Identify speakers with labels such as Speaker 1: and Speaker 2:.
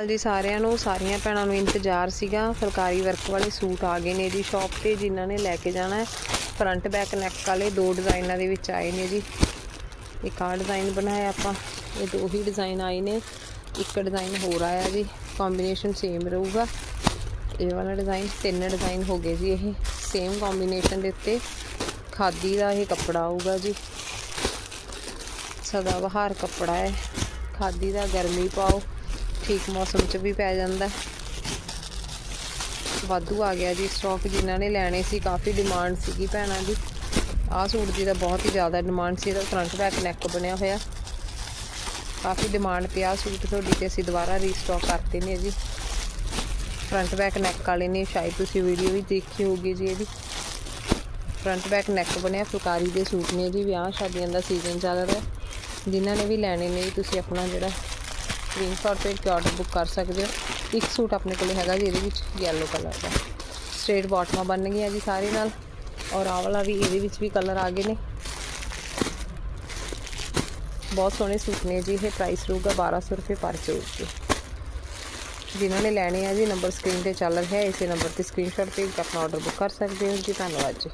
Speaker 1: ਹਾਲ ਜੀ ਸਾਰਿਆਂ ਨੂੰ, ਸਾਰੀਆਂ ਭੈਣਾਂ ਨੂੰ ਇੰਤਜ਼ਾਰ ਸੀਗਾ, ਫੁਲਕਾਰੀ ਵਰਕ ਵਾਲੇ ਸੂਟ ਆ ਗਏ ਨੇ ਜੀ ਸ਼ਾਪ ਤੇ, ਜਿਨ੍ਹਾਂ ਨੇ ਲੈ ਕੇ ਜਾਣਾ ਹੈ। ਫਰੰਟ ਬੈਕ ਨੈਕ ਵਾਲੇ ਦੋ ਡਿਜ਼ਾਈਨਾਂ ਦੇ ਵਿੱਚ ਆਏ ਨੇ ਜੀ। ਇੱਕ ਆਹ ਡਿਜ਼ਾਈਨ ਬਣਾਇਆ ਆਪਾਂ, ਇਹ ਦੋ ਹੀ ਡਿਜ਼ਾਈਨ ਆਏ ਨੇ। ਇੱਕ ਡਿਜ਼ਾਈਨ ਹੋਰ ਆਇਆ ਜੀ ਕੰਬੀਨੇਸ਼ਨ ਸੇਮ ਰਹੂਗਾ। ਇਹ ਵਾਲਾ ਡਿਜ਼ਾਈਨ ਤਿੰਨ ਡਿਜ਼ਾਈਨ ਹੋ ਗਏ ਜੀ ਇਹ। ਸੇਮ ਕੰਬੀਨੇਸ਼ਨ ਦੇ ਉੱਤੇ ਖਾਦੀ ਦਾ ਇਹ ਕੱਪੜਾ ਆਊਗਾ ਜੀ। ਸਦਾ ਬਹਾਰ ਕੱਪੜਾ ਹੈ। ਖਾਦੀ ਦਾ ਗਰਮੀ ਪਾਓ। ਠੀਕ ਮੌਸਮ 'ਚ ਵੀ ਪੈ ਜਾਂਦਾ। ਵਾਧੂ ਆ ਗਿਆ ਜੀ ਸਟਾਕ ਜਿਨ੍ਹਾਂ ਨੇ ਲੈਣੇ ਸੀ, ਕਾਫੀ ਡਿਮਾਂਡ ਸੀਗੀ ਭੈਣਾਂ ਦੀ। ਆਹ ਸੂਟ ਦੀ ਤਾਂ ਬਹੁਤ ਹੀ ਜ਼ਿਆਦਾ ਡਿਮਾਂਡ ਸੀ, ਇਹਦਾ ਫਰੰਟ ਬੈਕ ਨੈਕ ਬਣਿਆ ਹੋਇਆ। ਕਾਫੀ ਡਿਮਾਂਡ ਤੇ ਆਹ ਸੂਟ ਤੁਹਾਡੀ ਤੇ ਅਸੀਂ ਦੁਬਾਰਾ ਰੀਸਟਾਕ ਕਰਤੇ ਨੇ ਜੀ। ਫਰੰਟ ਬੈਕ ਨੈਕ ਵਾਲੇ ਨੇ, ਸ਼ਾਇਦ ਤੁਸੀਂ ਵੀਡੀਓ ਵੀ ਦੇਖੀ ਹੋਊਗੀ ਜੀ ਇਹਦੀ। ਫਰੰਟ ਬੈਕ ਨੈਕ ਬਣਿਆ, ਫੁਲਕਾਰੀ ਦੇ ਸੂਟ ਨੇ ਜੀ, ਵਿਆਹ ਸ਼ਾਦੀਆਂ ਦਾ ਸੀਜ਼ਨ ਚੱਲ ਰਿਹਾ। ਜਿਨ੍ਹਾਂ ਨੇ ਵੀ ਲੈਣੇ ਨੇ ਜੀ ਤੁਸੀਂ ਆਪਣਾ ਜਿਹੜਾ ਸਕਰੀਨਸ਼ਾਟ ਭੇਜ ਕੇ ਆਰਡਰ ਬੁੱਕ ਕਰ ਸਕਦੇ ਹੋ। ਇੱਕ ਸੂਟ ਆਪਣੇ ਕੋਲੇ ਹੈਗਾ ਜੀ, ਇਹਦੇ ਵਿੱਚ ਯੈਲੋ ਕਲਰ ਦਾ। ਸਟ੍ਰੇਟ ਬਾਟਮਾਂ ਬਣ ਗਈਆਂ ਜੀ ਸਾਰੇ ਨਾਲ। ਔਰ ਆਹ ਵਾਲਾ ਵੀ, ਇਹਦੇ ਵਿੱਚ ਵੀ ਕਲਰ ਆ ਗਏ ਨੇ। ਬਹੁਤ ਸੋਹਣੇ ਸੂਟ ਨੇ ਜੀ, ਇਹ ਪ੍ਰਾਈਸ ਰਹੂਗਾ 1200 ਰੁਪਏ ਪਰ ਸੂਟ ਜੀ ਜਿਨ੍ਹਾਂ ਨੇ ਲੈਣੇ ਆ ਜੀ ਨੰਬਰ ਸਕਰੀਨ ਤੇ ਚੱਲ ਰਿਹਾ ਹੈ ਇਸੇ ਨੰਬਰ ਤੇ ਸਕਰੀਨਸ਼ਾਟ ਭੇਜ ਕੇ ਆਪਣਾ ਆਰਡਰ ਬੁੱਕ ਕਰ ਸਕਦੇ ਹੋ ਜੀ। ਧੰਨਵਾਦ ਜੀ।